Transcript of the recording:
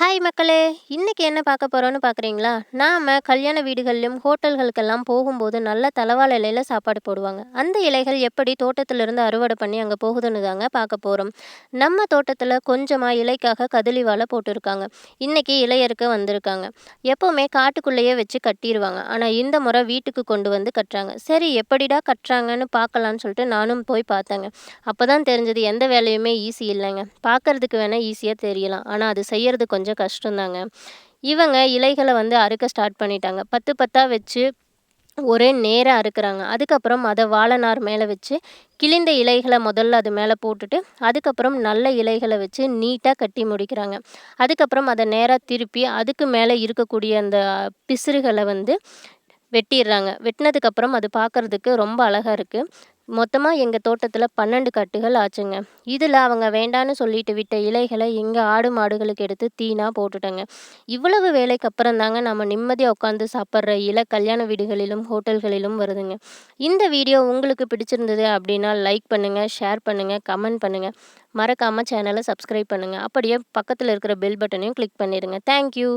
Hi மக்களே இன்றைக்கி என்ன பார்க்க போகிறோன்னு பார்க்குறீங்களா? நாம் கல்யாண வீடுகள்லையும் ஹோட்டல்களுக்கெல்லாம் போகும்போது நல்ல தலவாழ இலையில் சாப்பாடு போடுவாங்க. அந்த இலைகள் எப்படி தோட்டத்திலிருந்து அறுவடை பண்ணி அங்கே போகுதுன்னு தாங்க பார்க்க போகிறோம் நம்ம தோட்டத்தில் கொஞ்சமாக இலைக்காக கதலி வாழை போட்டிருக்காங்க. இன்றைக்கி இலையறுக்க வந்திருக்காங்க. எப்போவுமே காட்டுக்குள்ளேயே வச்சு கட்டிடுவாங்க ஆனால் இந்த முறை வீட்டுக்கு கொண்டு வந்து கட்டுறாங்க. சரி எப்படிடா கட்டுறாங்கன்னு பார்க்கலான்னு சொல்லிட்டு நானும் போய் பார்த்தேங்க. அப்போ தான் தெரிஞ்சது எந்த வேலையுமே ஈஸி இல்லைங்க. பார்க்கறதுக்கு வேணால் ஈஸியாக தெரியலாம். ஆனால் அது செய்கிறது கொஞ்சம் கொஞ்சம் கஷ்டம்தாங்க. இவங்க இலைகளை வந்து அறுக்க ஸ்டார்ட் பண்ணிட்டாங்க. பத்து பத்தாக வச்சு ஒரே நேராக அறுக்குறாங்க. அதுக்கப்புறம் அதை வாழைநார் மேலே வச்சு கிழிந்த இலைகளை முதல்ல அது மேலே போட்டுட்டு அதுக்கப்புறம் நல்ல இலைகளை வச்சு நீட்டாக கட்டி முடிக்கிறாங்க. அதுக்கப்புறம் அதை நேராக திருப்பி அதுக்கு மேலே இருக்கக்கூடிய அந்த பிசிறுகளை வந்து வெட்டிடுறாங்க. வெட்டினதுக்கப்புறம் அது பார்க்கறதுக்கு ரொம்ப அழகாக இருக்குது மொத்தமாக எங்கள் தோட்டத்தில் பன்னெண்டு கட்டுகள் ஆச்சுங்க. இதில் அவங்க வேண்டான்னு சொல்லிட்டு விட்ட இலைகளை எங்கள் ஆடு மாடுகளுக்கு எடுத்து தீனாக போட்டுட்டேங்க. இவ்வளவு வேலைக்கு அப்புறம் தாங்க நம்ம நிம்மதியாக உட்காந்து சாப்பிட்ற இலை கல்யாண வீடுகளிலும் ஹோட்டல்களிலும் வருதுங்க. இந்த வீடியோ உங்களுக்கு பிடிச்சிருந்தது அப்படின்னா லைக் பண்ணுங்கள் ஷேர் பண்ணுங்கள் கமெண்ட் பண்ணுங்கள் மறக்காமல் சேனலை சப்ஸ்கிரைப் பண்ணுங்கள் அப்படியே பக்கத்தில் இருக்கிற பெல் பட்டனையும் கிளிக் பண்ணிடுங்க தேங்க்யூ.